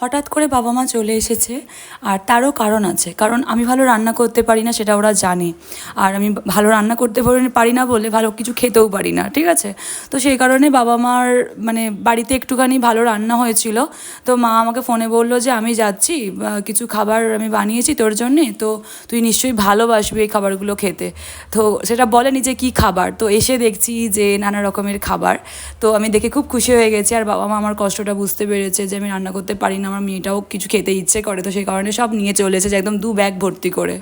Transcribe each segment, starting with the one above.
হঠাৎ করে বাবা মা চলে এসেছে আর তারও কারণ আছে। কারণ আমি ভালো রান্না করতে পারি না, সেটা ওরা জানে। আর আমি ভালো রান্না করতে পারি- না বলে ভালো কিছু খেতেও পারি না, ঠিক আছে? তো সেই কারণে বাবা মার মানে বাড়িতে একটুখানি ভালো রান্না হয়েছিল। তো মা আমাকে ফোনে বলল যে, আমি যাচ্ছি কিছু খাবার আমি বানিয়েছি তোর জন্যে, তো তুই নিশ্চয়ই ভালোবাসবি এই খাবারগুলো খেতে। তো সেটা বলেনি যে, কী খাবার? তো এসে দেখছি যে, নানা রকমের খাবার। তো আমি দেখে খুব খুশি হয়ে গেছি। আর বাবা মা আমার কষ্টটা বুঝতে পেরেছে যে, আমি রান্না করতে পারি না আমার মেয়েটাও কিছু খেতে ইচ্ছে করে তো সেই কারণে সব নিয়ে চলে এসেছে একদম দু ব্যাগ ভর্তি করে।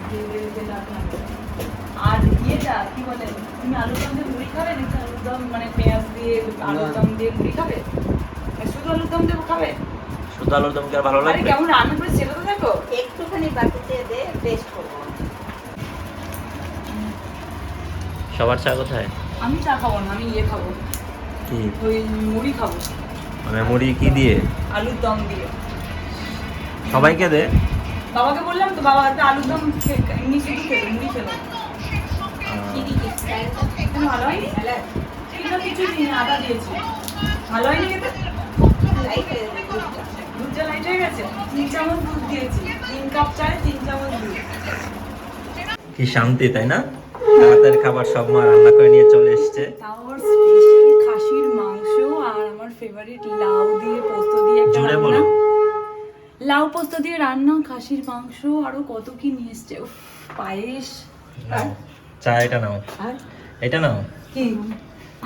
আর ইয়েটা কি বলে তুমি আলুর দম দিয়ে মুড়ি খাবে দম মানে পেঁয়াজ দিয়ে আলুর দম দিয়ে মুড়ি খাবে? শুধু আলুর দম দিয়ে খাবে? শুধু আলুর দম কি আর ভালো লাগবে? কেমন রান্না করে সেটা তো দেখো। একটুখানি বাটিতে দে টেস্ট করব। সবার চা কোথায়? আমি চা খাব না আমি ইয়ে খাব। কি? ওই মুড়ি খাব। মানে মুড়ি কি দিয়ে? আলুর দম দিয়ে। সবাইকে দে। বাবাকে বললাম তো বাবা একটা আলুর দম এমনি শুধু খেলো মুড়ি খেলো। কি কি কি? কেন ভালো হয়নি? কিছু দিন আদা দিয়েছি। ভালো হয়নি খেতে? লাইট যাবে দুধটা। দুধটা লাইট হয়ে গেছে? তিন চামচ দুধ দিয়েছি। তিন কাপ চায় তিন চামচ দুধ। কি শান্তি তাই না? রাতের খাবার সব মা রান্না করে নিয়ে চলে এসছে। তাও আমার স্পেশাল খাসির মাংস আর আমার ফেভারিট লাউ। লাউ পোস্ত দিয়ে রান্না খাসির মাংস আরও কত কি নিয়ে এসছে। উফ, পায়েস। চা এটা নাও। আর? এটা নাও। কি?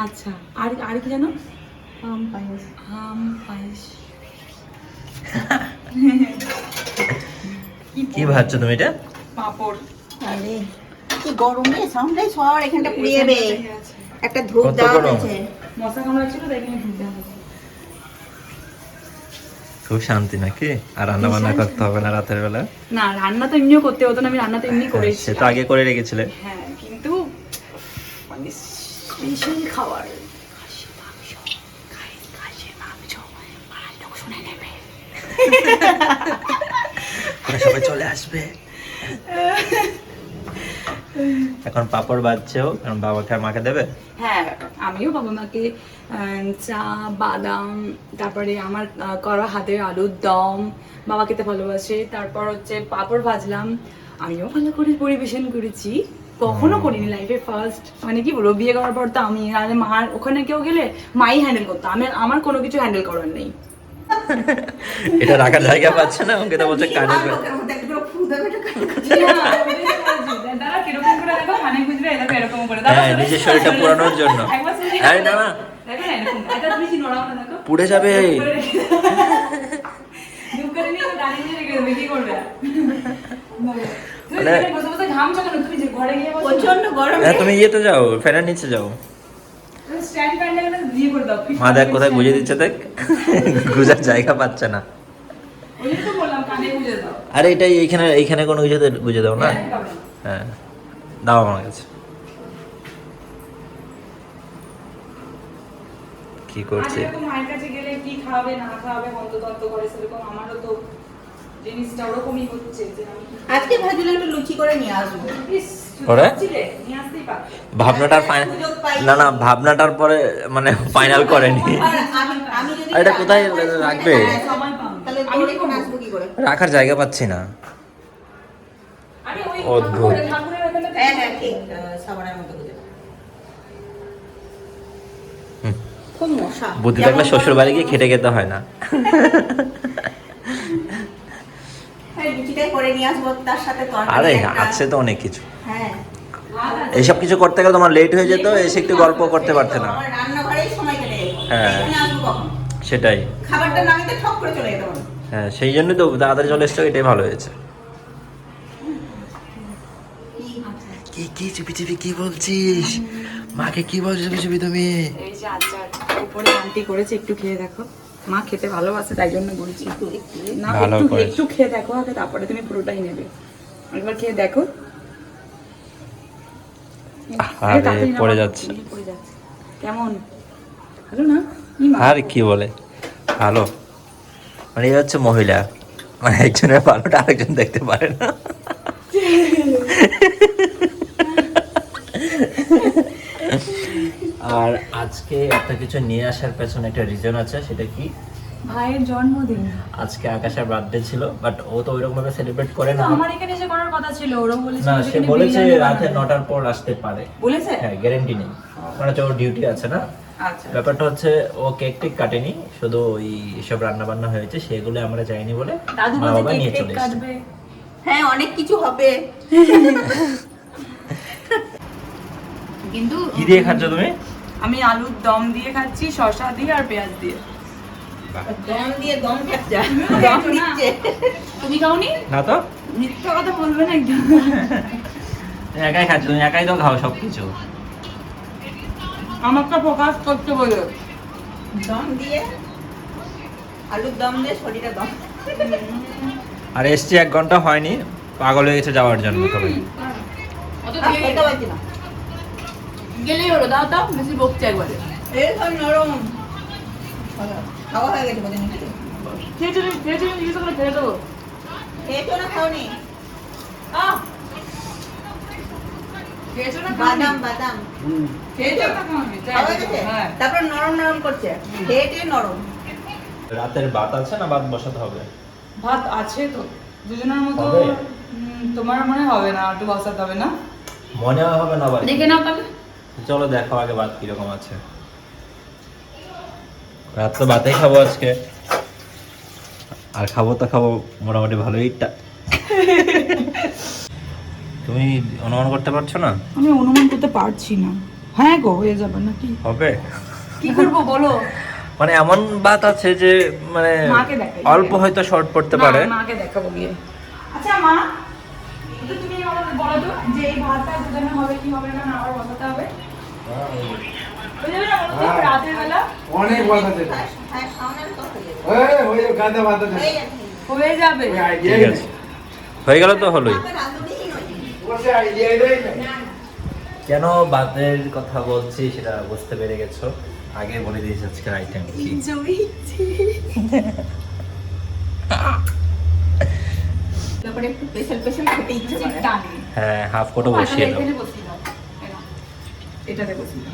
আচ্ছা আর আর কি জানো? আম পায়েস। আম পায়েস। কি ভাবছ তুমি এটা? পাঁপড়। আরে কি গরমে? সামনে সর এখানটা পুড়ে যাবে। একটা ধূপ দেওয়া? আছে মশা কামড়া ছিল তাই এখানে আছে খুব শান্তি নাকি? আর রান্না বান্না করতে হবে না রাতের বেলা? না রান্না তো এমনিও করতে হতো না আমি রান্না তো এমনি করেছি। সে তো আগে করে রেখেছিলে। হ্যাঁ কিন্তু মানে স্পেশাল খাবার। নেবে। ওরা সবাই চলে আসবে। এখন পাপড় বাজছেও কারণ বাবাকে আর মাকে দেবে? হ্যাঁ আমিও বাবা মাকে চা বাদাম তারপরে আমার করা হাতের আলুর দম বাবা খেতে ভালোবাসে তারপর হচ্ছে পাঁপড় ভাজলাম। আমিও ভালো করে পরিবেশন করেছি। কখনো করিনি লাইফে ফার্স্ট মানে কি বলব বিয়ে করার পর তো আমি আর মার ওখানে কেউ গেলে মাই হ্যান্ডেল করতো। আমি আমার কোনো কিছু হ্যান্ডেল করার নেই। এটা রাখার জায়গা পাচ্ছে না ওকে তো বলছে কানে করে- লোকের মধ্যে একটা করে ফু দেবে এটা কানে করে। দাদা কীরকম করে দেখো এরকম করে? হ্যাঁ, নিজের শরীরটা পুরানোর জন্য। আরে না, না। দেখো না এরকম এটা তুমি কি নড়াও পুড়ে যাবে। তুমি মানে- এখানে বসে বসে ঘামছো কেন? তুমি যে ঘরে গিয়ে বসো প্রচণ্ড গরম হ্যাঁ তুমি ইয়েতে যাও ফ্যানের নিচে যাও। স্ট্যান্ড ফ্যান লাগলে দিয়ে করে দাও মা দেখ কোথায় গুজে দিচ্ছে দেখ। গুজার জায়গা পাচ্ছে না। ওই জন্য তো বললাম কানে গুজে দাও। আরে এটাই এইখানে এইখানে কোনো কিছুতে গুজে দাও না? হ্যাঁ, হ্যাঁ। দাও আমার কাছে। কি করছে মায়ের কাছে গেলে কি খাওয়াবে না খাওয়াবে করে সেরকম আমারও তো জিনিসটা ওরকমই হচ্ছে যে আজকে ভাজলে একটু লুচি করে নিয়ে আসব। ভাবনাটার। না না ভাবনাটার পরে মানে ফাইনাল করেনি আর আমি আমি যদি আর এটা কোথায় রাখবে? হ্যাঁ, সময় পাও। তাহলে আমি তোর কি এখন করব? আসব কি করে রাখার জায়গা পাচ্ছি না অদ্ভুত। ঠাকুরের- ঠাকুরের ওখানে- হ্যাঁ হ্যাঁ ঠিক আহ, সাবানের মতো করে হুম। খুব মশা। বুদ্ধি থাকলে শ্বশুর বাড়ি গিয়ে খেটে খেতে হয় না। আরে আছে তো অনেক কিছু। হ্যাঁ। এইসব কিছু করতে গেলে তোমার লেট হয়ে যেত এসে একটু গল্প করতে পারতে না। হ্যাঁ। সেটাই। খাবারটা নামিতে ঠক করে চলে যেতে হ্যাঁ সেই জন্যই তো তাড়াতাড়ি চলে এসছো এটাই ভালো হয়েছে। কি কি চুপি চুপি কি বলছিস? মাকে কি বলছো চুপি তুমি? এই যে আচার উপরে আন্টি করেছে একটু খেয়ে দেখো। মা খেতে ভালোবাসে তাই জন্য বলছি। না ভালো একটু একটু খেয়ে দেখো আগে তারপরে তুমি পুরোটাই নেবে। একবার খেয়ে দেখো। আরে, পড়ে যাচ্ছে। তুমি পড়ে যাচ্ছে। কেমন? ভালো না? আর কি বলে? ভালো। মানে এই হচ্ছে মহিলা। মানে একজনের ভালোটা আরেকজন দেখতে পারে না। আর আজকে একটা কিছু নিয়ে আসার পেছনে একটা রিজন আছে সেটা কি? ভাইয়ের জন্মদিন। আজকে আকাশের বার্থডে ছিল বাট ও তো ওইরকম ভাবে সেলিব্রেট করে না। আমার এখানে এসে করার কথা ছিল ওরা বলেছিল না সে বলেছে রাতে বানাবে। নটার পর আসতে পারে। বলেছে? হ্যাঁ গ্যারেন্টি নেই। মানে ওর ডিউটি আছে না। আচ্ছা। ব্যাপারটা হচ্ছে ও কেক টেক কাটেনি শুধু ওই সব রান্না বান্না হয়েছে সেগুলো আমরা যাইনি বলে দাদু মা বাবা নিয়ে চলে এসেছে। হ্যাঁ অনেক কিছু হবে। কিন্তু কি দিয়ে খাচ্ছ তুমি? আমি আলুর দম দিয়ে খাচ্ছি শসা দিয়ে আর পেঁয়াজ দিয়ে। দম দিয়ে দম খাচ্ছে দম দিচ্ছে। তুমি খাওনি? না তো। মিথ্যা কথা বলবে না একদম। একাই খাচ্ছ তুমি একাই তো খাও সবকিছু। আমাকে ফোকাস করতে বলো। দম দিয়ে আলুর দম দিয়ে শরীরে দম। আর এসছি এক ঘণ্টা হয়নি পাগল হয়ে গেছে যাওয়ার জন্য সবাই। অত গেলেই হলো দাও দাও বেশি বকছে একবারে। এই সব নরম। খাওয়া হয়ে গেছে খেয়েছো খেয়েছো জিজ্ঞেস করে খেয়ে দেবো। খেয়েছো না খাওনি? আহ! খেয়েছো না বাদাম বাদাম। খেয়েছো না খাওনি? তাই খাওয়া তো, গেছে? হ্যাঁ। তারপর নরম নরম করছে। নরম। রাতের ভাত আছে না ভাত বসাতে হবে? ভাত আছে তো। দুজনের মতো তোমার মনে হবে না একটু বসাতে হবে না? মনে হবে না ভাই দেখে নাও তাহলে। চলো দেখো আগে ভাত কীরকম আছে। রাত তো ভাতেই খাব আজকে। আর খাব তো খাব মোটামুটি ভালোই। তুমি অনুমান করতে পারছ না? আমি অনুমান করতে পারছি না। হ্যাঁ গো হয়ে যাবে নাকি? হবে। কি করব বলো? মানে এমন বাত আছে যে মানে মাকে দেখাই। অল্প হয়তো শর্ট পড়তে পারে। না, মাকে দেখাবো গিয়ে। আচ্ছা মা আমাকে বলো তো যে এই ভাতটা দুজনে হবে কি হবে না আবার বসাতে হবে? হয়ে। রাতের বেলা। অনেক যাবে। ঠিক আছে। গেল তো হলোই। কেন ভাতের কথা বলছি সেটা বুঝতে পেরে গেছো? আগে বলে দিয়েছি আজকের আইটেম কি তারপরে একটু স্পেশাল স্পেশাল খেতে ইচ্ছে করে। হ্যাঁ হাফ বসিয়ে দাও। এটাতে বসিয়ে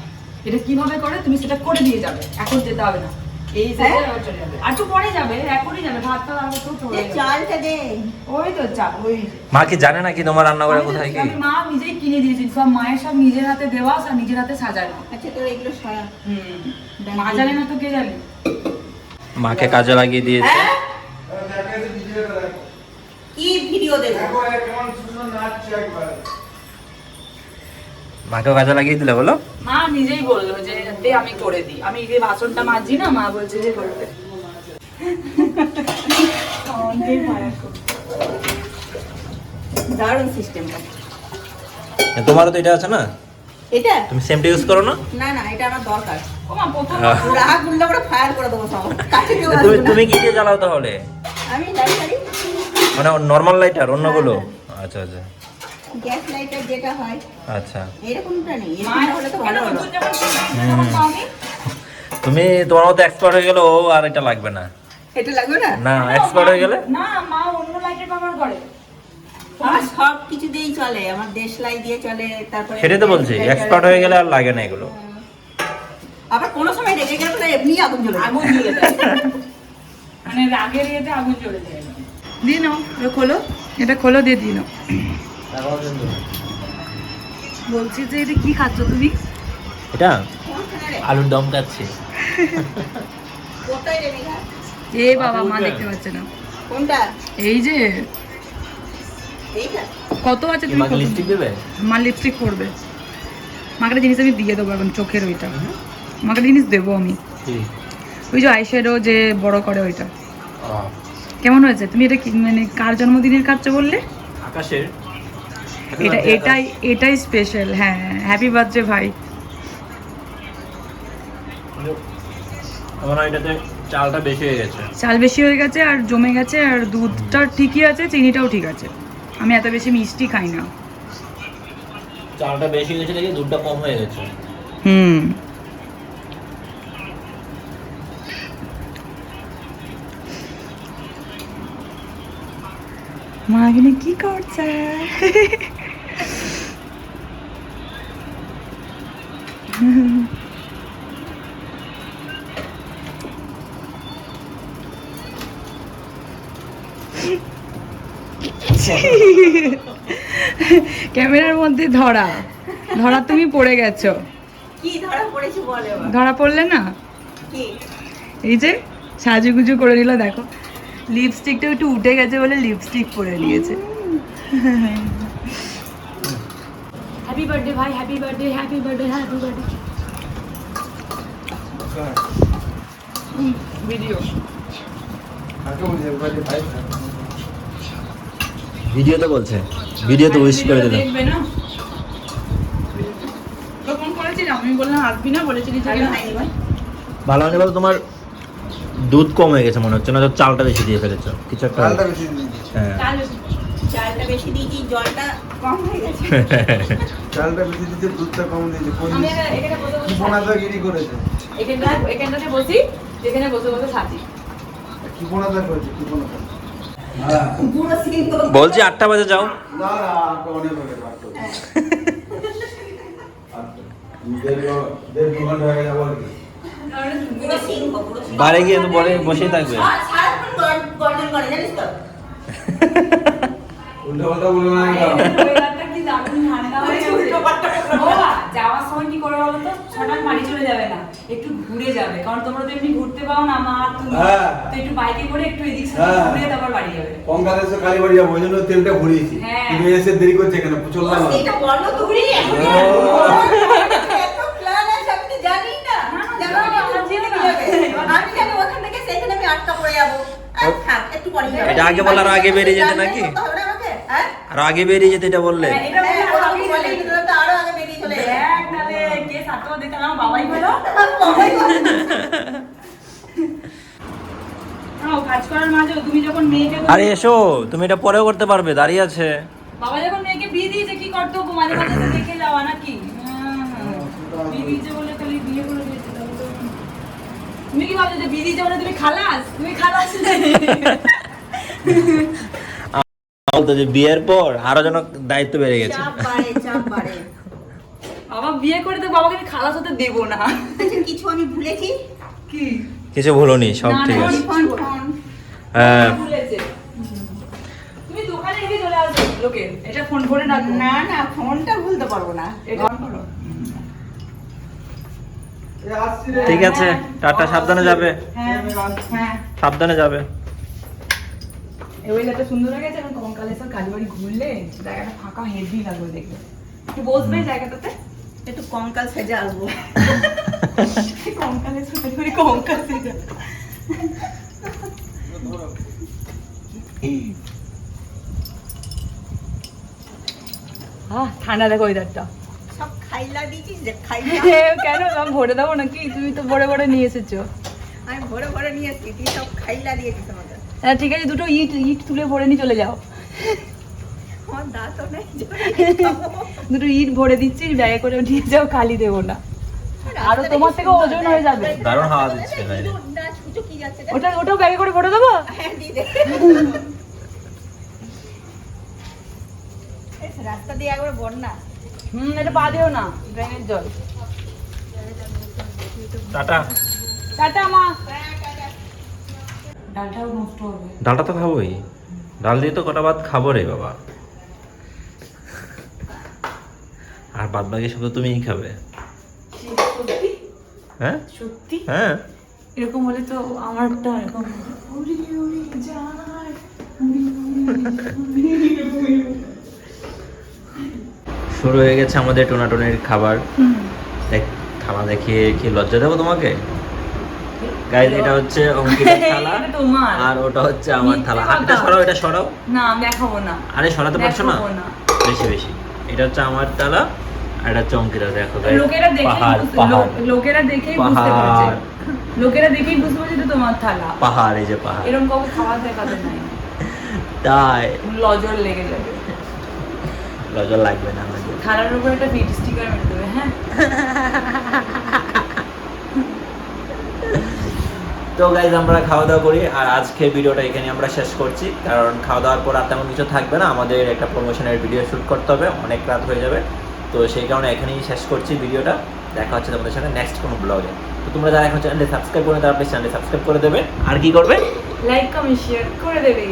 এটা কীভাবে করে তুমি সেটা করে দিয়ে যাবে। এখন যেতে হবে না। এই হ্যাঁ? চলে যাবে। আর একটু পরে যাবে এখনই যাবে ভাতটা আগে তো চলে যে যাবে। চালটা দে। ওই তো চা ওই মা কি জানে না কি তোমার রান্না করে কোথায় কি? মা নিজেই কিনে দিয়েছি সব মায়ের সব নিজের হাতে দেওয়া আর নিজের হাতে সাজানো। আচ্ছা তোর এগুলো সরা মা জানে না তো কে জানে। মাকে কাজে লাগিয়ে দিয়েছে। হ্যাঁ? কি ভিডিও দেবো? মাকেও কাজে লাগিয়ে দিলে বলো? মা নিজেই বলল যে দে আমি করে দিই। আমি যে বাসনটা মাজছি না মা বলছে যে করবে দারুণ সিস্টেমটা তোমারও তো এটা আছে না? এটা? তুমি সেমটা ইউজ করো না? না না এটা আমার দরকার। ও মা প্রথম। রাগ উল্লে করে ফায়ার করে দেবো সব। তুমি তুমি কি দিয়ে জ্বালাও তাহলে? আমি লাইটারি মানে নর্মাল লাইটার অন্যগুলো? আচ্ছা আচ্ছা। গ্যাস লাইটার যেটা হয় আচ্ছা। এরকমটা নেই। মা হলে তো ভালো হলো? তুমি তোমার মতো এক্সপার্ট হয়ে গেলে ও আর এটা লাগবে না। এটা লাগবে না? না এক্সপার্ট হয়ে গেলে? না মা অন্য লাইটের ব্যবহার করে। আমার সব কিছু দিয়েই চলে। আমার দেশলাই দিয়ে চলে তারপরে সেটাই তো বলছি এক্সপার্ট হয়ে গেলে আর লাগে না এগুলো। আবার কোনো সময় রেগে গেলে এমনি আগুন জ্বলে আগুন জ্বলে যায় মানে রাগের ইয়েতে আগুন জ্বলে যায়। দিয়ে নাও এটা খোলো এটা খোলো দিয়ে দিয়ে নাও। বলছি যে এটা কি খাচ্ছ তুমি? এটা আলুর দম খাচ্ছি? এ বাবা মা দেখতে পাচ্ছে না। কোনটা? এই যে কত আছে তুমি লিপস্টিক দেবে? মা লিপস্টিক করবে। মাকে জিনিস আমি দিয়ে দেবো এখন চোখের ওইটা। মাকে জিনিস দেবো আমি। ওই যে আইশ্যাডো যে বড় করে ওইটা। কেমন হয়েছে? তুমি এটা কি মানে কার জন্মদিনের কাজটা বললে? আকাশের। এটা এটাই এটাই স্পেশাল হ্যাঁ হ্যাপি বার্থডে ভাই। আমার এটাতে চালটা বেশি হয়ে গেছে। চাল বেশি হয়ে গেছে আর জমে গেছে আর দুধটা ঠিকই আছে চিনিটাও ঠিক আছে। আমি এত বেশি মিষ্টি খাই না। চালটা বেশি হয়ে গেছে দেখে দুধটা কম হয়ে গেছে। হুম। মা এখানে কি করছে? ক্যামেরার মধ্যে ধরা। ধরা তুমি পড়ে গেছো। কি ধরা পড়েছো বলে ধরা পড়লে না? এই যে সাজুগুজু করে নিল দেখো। লিপস্টিকটা একটু উঠে গেছে বলে লিপস্টিক পরে নিয়েছে। হ্যাপি বার্থডে ভাই happy birthday happy birthday happy birthday video video তো বলছে। ভিডিও তো উইশ করে দিলাম তো ফোন করেছিলাম আমি বললাম আসবি না? বলেছিলি যে ভালো হয়নি বল। ভালো হয়নি বলো তোমার দুধ কম হয়ে গেছে মনে হচ্ছে না তো চালটা বেশি দিয়ে ফেলেছো? কিছু একটা চালটা বেশি দিয়েছি। হ্যাঁ। চালটা বেশি দিয়েছি জলটা কম হয়ে গেছে। চালটা বেশি দিয়েছে দুধটা কম দিয়েছে। কোন আমি এখানে- এখানে বসে বসে কি গিরি করেছে? এখানটা এখানটাতে বসি যেখানে বসে বসে সাজি কি বোনাদা করেছে? কি বোনাদা পুরো সিন বলছি আটটা বাজে যাও। না না অনেক হয়ে গেছে। দেড় ঘণ্টা হয়ে গেছে। বাড়ি গিয়ে তো বলে বসেই থাকবে। হয়ে যাওয়ার সময় কি করে বলো তো? হঠাৎ বাড়ি চলে যাবে না একটু ঘুরে যাবে। কারণ তোমরা তো এমনি ঘুরতে পাও না মা তুমি। হ্যাঁ। তো একটু বাইকে করে একটু এদিক সেদিক হ্যাঁ। ঘুরে তারপর বাড়ি যাবে। যাব ওই জন্য তেলটা ভরিয়েছি হ্যাঁ। তুমি এসে দেরি করছে কেন? চললাম এটা বলো তুমি এখনই ও। এত প্ল্যান আছে আমি তো জানি না না, না, জানো আমি জানি না, আমার জেনে জানি যাবে না। আমি জানি ওখান থেকে সেখানে আমি আটকা পড়ে যাব। আর থাক একটু পরে। এটা আগে বলার আগে বেরিয়ে যেতে নাকি? করতে হবে না আমাকে হ্যাঁ? আর আগে বেরিয়ে যেতে এটা বললে। হ্যাঁ, হ্যাঁ, আরও আগে বেরিয়ে চলে কে দিতে বাবাই বলো। বাবাই কাজ করার তুমি যখন মেয়েকে এসো তুমি এটা পরেও করতে পারবে দাঁড়িয়ে আছে। বাবা যখন মেয়েকে বিয়ে দিয়েছে কি কর্তব্য মাঝে মাঝে দেখে যাওয়া নাকি? হ্যাঁ, হ্যাঁ। বিয়ে দিয়েছে বলে খালি বিয়ে করে তুমি কি ভাবছ যে বিয়ে দিয়েছে তুমি খালাস? তুমি খালাস বলতো যে বিয়ের পর আরও যেন দায়িত্ব বেড়ে গেছে। বাবা বিয়ে করে তো বাবাকে আমি খালাস হতে দেবো না। আচ্ছা কিছু আমি ভুলেছি? কি? কিছু ভুলোনি সব ঠিক না, আছে। Phone phone. হ্যাঁ। তুমি দোকানে রেখে চলে আসবে লোকের এটা ফোন করে রাখো না না ফোনটা ভুলতে পারব না। এটা অন করো এ আসছি রে। ঠিক আছে টাটা সাবধানে যাবে। সাবধানে যাবে। ওয়েদারটা সুন্দর হয়ে গেছে এখন কঙ্কালেশ্বর কালীবাড়ি ঘুরলে জায়গাটা ফাঁকা হেভি লাগবে দেখলে একটু বসবে জায়গাটাতে একটু কঙ্কাল সেজে আসব। কঙ্কালেশ্বর কালীবাড়ি কঙ্কাল সেজা ঠান্ডা দেখো ওয়েদারটা খাইলা দিয়েছিস যে খাইলা? কেন? আমি ভরে দেবো নাকি? তুমি তো ভরে ভরে নিয়ে এসেছ। আমি ভরে ভরে নিয়ে এসছি তুই সব খাইলা দিয়েছিস আমাকে। হ্যাঁ ঠিক আছে দুটো ইট ইট তুলে ভরে নিয়ে চলে যাও। আমার দাঁতও নেই দুটো ইট ভরে দিচ্ছি ব্যাগে করে নিয়ে যাও খালি দেবো না। আরও তোমার থেকে ওজন হয়ে যাবে। দারুণ হাওয়া দিচ্ছে? ওটা ওটাও ব্যাগে করে ভরে দেবো? হ্যাঁ রাস্তা দিয়ে একবার বন্যা। হুম এটা পা দিও না ড্রেনের জল। টাটা। টাটা মা। ডালটাও নষ্ট হবে। ডালটা তো খাবোই। ডাল দিয়ে তো কটা ভাত খাব রে বাবা। আর বাদ বাকি সব তো তুমিই খাবে। হ্যাঁ? সত্যি? হ্যাঁ। এরকম হলে তো আমারটা এরকম উড়ি উড়ি যায় শুরু হয়ে গেছে আমাদের টোনাটনের খাবার। দেখ থালা দেখিয়ে কি লজ্জা দেবো তোমাকে? গাইজ এটা হচ্ছে অঙ্কিতার থালা আর ওটা হচ্ছে আমার থালা। হাতটা সরাও এটা সরাও। না দেখাবো না। আরে সরাতে পারছ না? বেশি বেশি। এটা হচ্ছে আমার থালা আর এটা হচ্ছে অঙ্কিতা দেখো লোকেরা পাহাড় পাহাড়। লোকেরা দেখেই বুঝতে পারছে। লোকেরা দেখেই বুঝতে পারছে তোমার থালা। পাহাড় এই যে পাহাড়। এরকম কাউকে খাওয়া দেখাতে নাই। তাই। লজর লেগে যাবে। লজ্জা লাগবে না আমাকে। থালার উপর একটা ফিট স্টিকার মেরে দেবে হ্যাঁ? তো গাইজ আমরা খাওয়া দাওয়া করি আর আজকে ভিডিওটা এখানে আমরা শেষ করছি কারণ খাওয়া দাওয়ার পর আর তেমন কিছু থাকবে না আমাদের একটা প্রমোশনের ভিডিও শ্যুট করতে হবে অনেক রাত হয়ে যাবে। তো সেই কারণে এখানেই শেষ করছি ভিডিওটা দেখা হচ্ছে তোমাদের সাথে নেক্সট কোনো ব্লগে তো তোমরা যারা এখন চ্যানেলটি সাবস্ক্রাইব করে তারা প্লিজ চ্যানেলটি সাবস্ক্রাইব করে দেবে আর কি করবে? লাইক কমেন্ট শেয়ার করে দেবে।